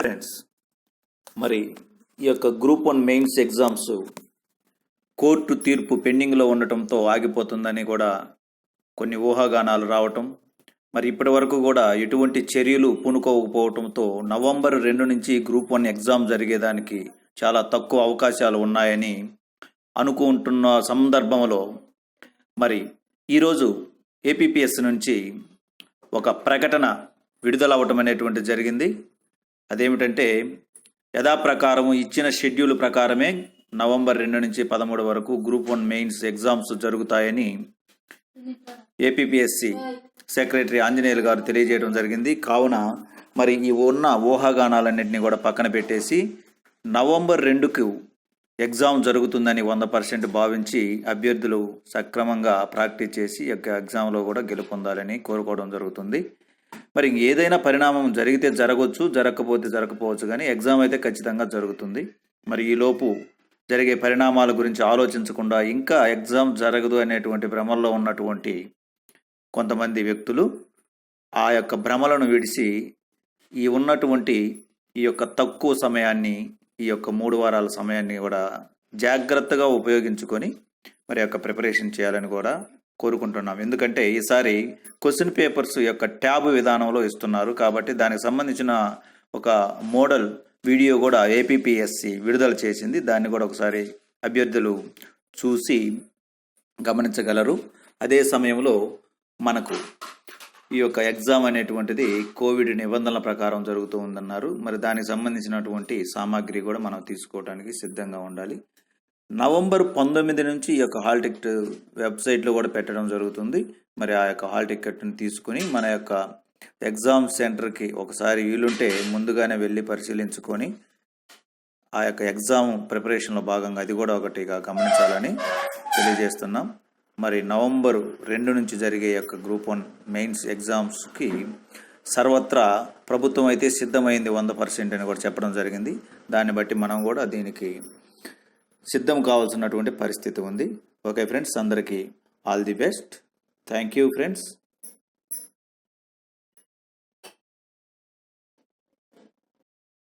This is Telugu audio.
ఫ్రెండ్స్ మరి ఈ యొక్క group one mains exams court తీర్పు పెండింగ్లో ఉండటంతో ఆగిపోతుందని కూడా కొన్ని ఊహాగానాలు రావటం మరి ఇప్పటి వరకు కూడా ఎటువంటి చర్యలు పూనుకోకపోవటంతో నవంబర్ రెండు నుంచి గ్రూప్ వన్ ఎగ్జామ్ జరిగేదానికి చాలా తక్కువ అవకాశాలు ఉన్నాయని అనుకుంటున్న సందర్భంలో మరి ఈరోజు ఏపీపీఎస్ నుంచి ఒక ప్రకటన విడుదల అవటం అనేటువంటి జరిగింది. అదేమిటంటే యథాప్రకారము ఇచ్చిన షెడ్యూల్ ప్రకారమే నవంబర్ రెండు నుంచి పదమూడు వరకు గ్రూప్ వన్ మెయిన్స్ ఎగ్జామ్స్ జరుగుతాయని ఏపీపీఎస్సి సెక్రటరీ ఆంజనేయులు గారు తెలియజేయడం జరిగింది. కావున మరి ఈ ఉన్న ఊహాగానాలన్నింటినీ కూడా పక్కన పెట్టేసి నవంబర్ రెండుకు ఎగ్జామ్ జరుగుతుందని వంద పర్సెంట్ భావించి అభ్యర్థులు సక్రమంగా ప్రాక్టీస్ చేసి యొక్క ఎగ్జామ్లో కూడా గెలుపొందాలని కోరుకోవడం జరుగుతుంది. మరి ఏదైనా పరిణామం జరిగితే జరగవచ్చు జరగకపోతే జరగకపోవచ్చు కానీ ఎగ్జామ్ అయితే ఖచ్చితంగా జరుగుతుంది. మరి ఈలోపు జరిగే పరిణామాల గురించి ఆలోచించకుండా ఇంకా ఎగ్జామ్ జరగదు అనేటువంటి భ్రమల్లో ఉన్నటువంటి కొంతమంది వ్యక్తులు ఆ యొక్క భ్రమలను విడిచి ఈ ఉన్నటువంటి ఈ యొక్క తక్కువ సమయాన్ని ఈ యొక్క మూడు వారాల సమయాన్ని కూడా జాగ్రత్తగా ఉపయోగించుకొని మరి యొక్క ప్రిపరేషన్ చేయాలని కూడా కోరుకుంటున్నాం. ఎందుకంటే ఈసారి క్వశ్చన్ పేపర్స్ యొక్క ట్యాబ్ విధానంలో ఇస్తున్నారు. కాబట్టి దానికి సంబంధించిన ఒక మోడల్ వీడియో కూడా ఏపీపీఎస్సి విడుదల చేసింది. దాన్ని కూడా ఒకసారి అభ్యర్థులు చూసి గమనించగలరు. అదే సమయంలో మనకు ఈ యొక్క ఎగ్జామ్ అనేటువంటిది కోవిడ్ నిబంధనల ప్రకారం జరుగుతూ ఉందన్నారు. మరి దానికి సంబంధించినటువంటి సామాగ్రి కూడా మనం తీసుకోవడానికి సిద్ధంగా ఉండాలి. నవంబర్ పంతొమ్మిది నుంచి ఈ యొక్క హాల్ టికెట్ వెబ్సైట్లో కూడా పెట్టడం జరుగుతుంది. మరి ఆ యొక్క హాల్ టికెట్ని తీసుకుని మన యొక్క ఎగ్జామ్ సెంటర్కి ఒకసారి వీలుంటే ముందుగానే వెళ్ళి పరిశీలించుకొని ఆ యొక్క ఎగ్జామ్ ప్రిపరేషన్లో భాగంగా అది కూడా ఒకటిగా గమనించాలని తెలియజేస్తున్నాం. మరి నవంబర్ రెండు నుంచి జరిగే యొక్క గ్రూప్ వన్ మెయిన్స్ ఎగ్జామ్స్కి సర్వత్రా ప్రభుత్వం అయితే సిద్ధమైంది వంద పర్సెంట్ అని కూడా చెప్పడం జరిగింది. దాన్ని బట్టి మనం కూడా దీనికి సిద్ధం కావాల్సినటువంటి పరిస్థితి ఉంది. ఓకే ఫ్రెండ్స్ అందరికీ all the best. Thank you friends